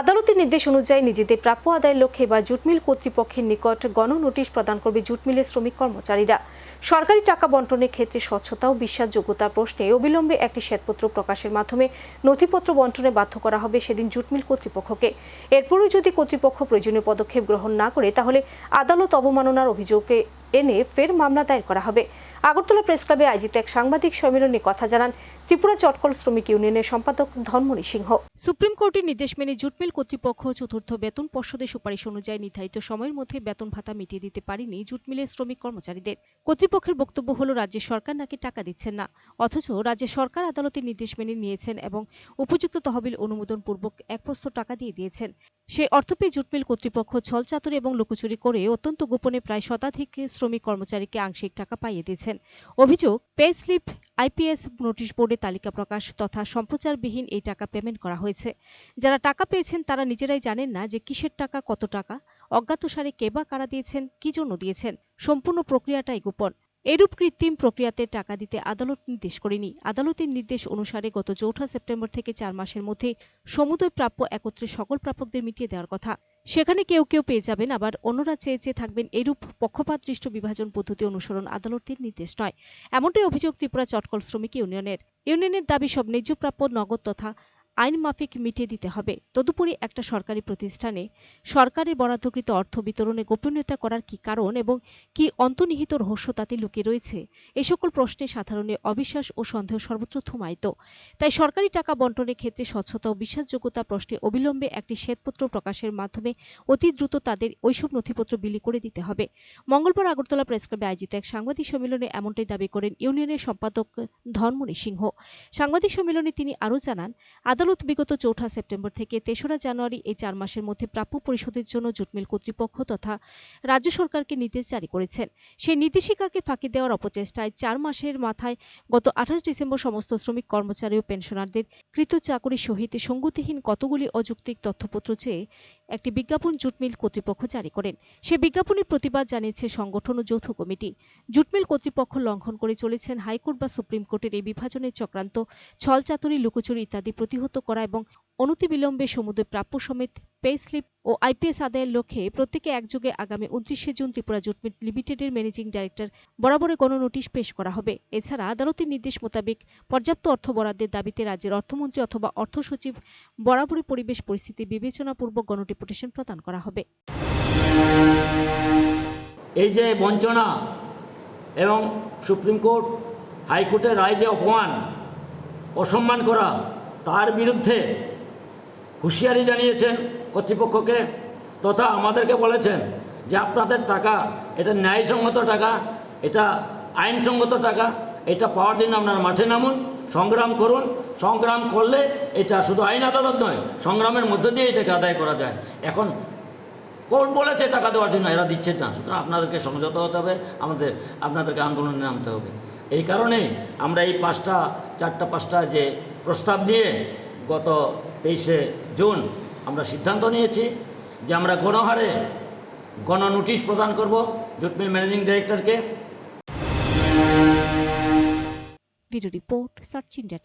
আদালতের নির্দেশ অনুযায়ী নিজেদের প্রাপ্য আদায়ের লক্ষ্যে এবার জুটমিল কর্তৃপক্ষের নিকট গণ নোটিশ প্রদান করবে জুটমিলের শ্রমিক কর্মচারীরা। সরকারি টাকা বন্টনের ক্ষেত্রে স্বচ্ছতা ও বিশ্বাসযোগ্যতার প্রশ্নে অবিলম্বে একটি শ্বেতপত্র প্রকাশের মাধ্যমে নথিপত্র বন্টনে বাধ্য করা হবে সেদিন জুটমিল কর্তৃপক্ষকে। এরপরও যদি কর্তৃপক্ষ প্রয়োজনীয় পদক্ষেপ গ্রহণ না করে, তাহলে আদালত অবমাননার অভিযোগে এনে ফের মামলা দায়ের করা হবে। আগরতলা প্রেস ক্লাবে আয়োজিত এক সাংবাদিক সম্মেলনে কথা জানান ত্রিপুরা চটকল শ্রমিক ইউনিয়নের সম্পাদক ধর্মণী সিংহ। কোর্টের নির্দেশ মেনে জুটমিল কর্তৃপক্ষ চতুর্থ বেতন পর্ষদের সুপারিশ অনুযায়ী নির্ধারিত সময়ের মধ্যে বেতন ভাতা মিটিয়ে দিতে পারেনি জুটমিলের শ্রমিক কর্মচারীদের। কর্তৃপক্ষের বক্তব্য হল, রাজ্য সরকার নাকি টাকা দিচ্ছেন না। অথচ রাজ্য সরকার আদালতের নির্দেশ মেনে নিয়েছেন এবং উপযুক্ত তহবিল অনুমোদন পূর্বক এক প্রস্ত টাকা দিয়ে দিয়েছেন। সেই অর্থ পেয়ে জুটমিল কর্তৃপক্ষ ছলচাতুরি এবং লুকোচুরি করে অত্যন্ত গোপনে প্রায় শতাধিক শ্রমিক কর্মচারীকে আংশিক টাকা পাইয়ে দিয়েছেন। অভিযোগ, পে স্লিপ, আইপিএস নোটিশ বোর্ডে তালিকা প্রকাশ তথা সম্প্রচারবিহীন এই টাকা পেমেন্ট করা হয়েছে। যারা টাকা পেয়েছেন তারা নিজেরাই জানেন না যে কিসের টাকা, কত টাকা অজ্ঞাতসারে কে বা কারা দিয়েছেন, কি জন্য দিয়েছেন, সম্পূর্ণ প্রক্রিয়াটাই গোপন। এরূপ কৃত্রিম প্রক্রিয়াতে টাকা দিতে আদালত নির্দেশ করেনি। আদালতের নির্দেশ অনুসারে গত চৌঠা সেপ্টেম্বর থেকে চার মাসের মধ্যে সমুদয় প্রাপ্য একত্রে সকল প্রাপকদের মিটিয়ে দেওয়ার কথা। সেখানে কেউ কেউ পেয়ে যাবেন, আবার অন্যরা চেয়ে চেয়ে থাকবেন। এরূপ পক্ষপাতদৃষ্ট বিভাজন পদ্ধতি অনুসরণ আদালতের নির্দেশ নয়। এমনটাই অভিযোগ ত্রিপুরা চটকল শ্রমিক ইউনিয়নের। ইউনিয়নের দাবি সব ন্যায্য প্রাপ্য, নগদ তথা আইন মাফিক মিটিয়ে দিতে হবে। তদুপরি একটা সরকারি প্রতিষ্ঠানে সরকারের বরাদ্দকৃত অর্থ বিতরণে গোপনীয়তা করার কি কারণ এবং কি অন্তর্নিহিত রহস্য তাতে লুকিয়ে রয়েছে এই সকল প্রশ্নে সাধারণে অবিশ্বাস ও সন্দেহ সর্বত্র থুমায়িত তাই সরকারি টাকা বন্টনের ক্ষেত্রে স্বচ্ছতা ও বিশ্বাসযোগ্যতা প্রশ্নে অবিলম্বে একটি শ্বেতপত্র প্রকাশের মাধ্যমে অতি দ্রুত তাদের ওইসব নথিপত্র বিলি করে দিতে হবে। মঙ্গলবার আগরতলা প্রেস ক্লাবে আয়োজিত এক সাংবাদিক সম্মেলনে এমনটাই দাবি করেন ইউনিয়নের সম্পাদক ধর্মণী সিংহ সাংবাদিক সম্মেলনে তিনি আরও জানান, আদালত বিগত চৌঠা সেপ্টেম্বর থেকে তেসরা জানুয়ারি এই চার মাসের মধ্যে প্রাপ্য পরিশোধের জন্য জুটমিল কর্তৃপক্ষ তথা রাজ্য সরকারকে নির্দেশ জারি করেছেন। সেই নির্দেশিকাকে ফাঁকি দেওয়ার অপচেষ্টায় চার মাসের মাথায় গত আঠাশ ডিসেম্বর সমস্ত শ্রমিক কর্মচারী ও পেনশনারদের কৃত চাকরি সহিত সঙ্গতিহীন কতগুলি অযৌক্তিক তথ্যপত্র চেয়ে একটি বিজ্ঞাপন জুটমিল কর্তৃপক্ষ জারি করেন। সে বিজ্ঞাপনের প্রতিবাদ জানিয়েছে সংগঠন ও যৌথ কমিটি। জুটমিল কর্তৃপক্ষ লঙ্ঘন করে চলেছেন হাইকোর্ট বা সুপ্রিম কোর্টের এই বিভাজনের চক্রান্ত, ছলচাতুরি, লুকোচুরি ইত্যাদি প্রতিহত করা এবং অনতিবিলম্বে সমুদ্রে প্রাপ্য সমেত পে স্লিপ ও আইপিএস আদায়ের লক্ষ্যে প্রত্যেকে একযোগে আগামী উনত্রিশে জুন ত্রিপুরা জুটমিল লিমিটেডের ম্যানেজিং ডাইরেক্টর বরাবরে গণনোটিশ পেশ করা হবে। এছাড়া আদালতের নির্দেশ মোতাবেক পর্যাপ্ত অর্থ বরাদ্দের দাবিতে রাজ্যের অর্থমন্ত্রী অথবা অর্থ সচিব বরাবরই পরিবেশ, পরিস্থিতি বিবেচনাপূর্বক গণডেপুটেশন প্রদান করা হবে। এই যে বঞ্চনা এবং সুপ্রিম কোর্ট, হাইকোর্টের রায় যে অপমান, অসম্মান করা, তার বিরুদ্ধে হুঁশিয়ারি জানিয়েছেন কর্তৃপক্ষকে তথা আমাদেরকে বলেছেন যে আপনাদের টাকা, এটা ন্যায়সঙ্গত টাকা, এটা আইনসঙ্গত টাকা, এটা পাওয়ার জন্য আপনারা মাঠে নামুন, সংগ্রাম করুন। সংগ্রাম করলে এটা শুধু আইন আদালত নয়, সংগ্রামের মধ্য দিয়ে এটাকে আদায় করা যায়। এখন কোর্ট বলেছে টাকা দেওয়ার জন্য, এরা দিচ্ছে না। সুতরাং আপনাদেরকে সংযত হতে হবে, আমাদের, আপনাদেরকে আন্দোলনে নামতে হবে। এই কারণে আমরা এই পাঁচটা, চারটা, পাঁচটা যে প্রস্তাব নিয়ে গত তেইশে জুন আমরা সিদ্ধান্ত নিয়েছি যে আমরা গণহারে গণ নোটিশ প্রদান করব জুটমিল ম্যানেজিং ডাইরেক্টরকে ভিডিও রিপোর্ট সার্চ ইন্ডিয়া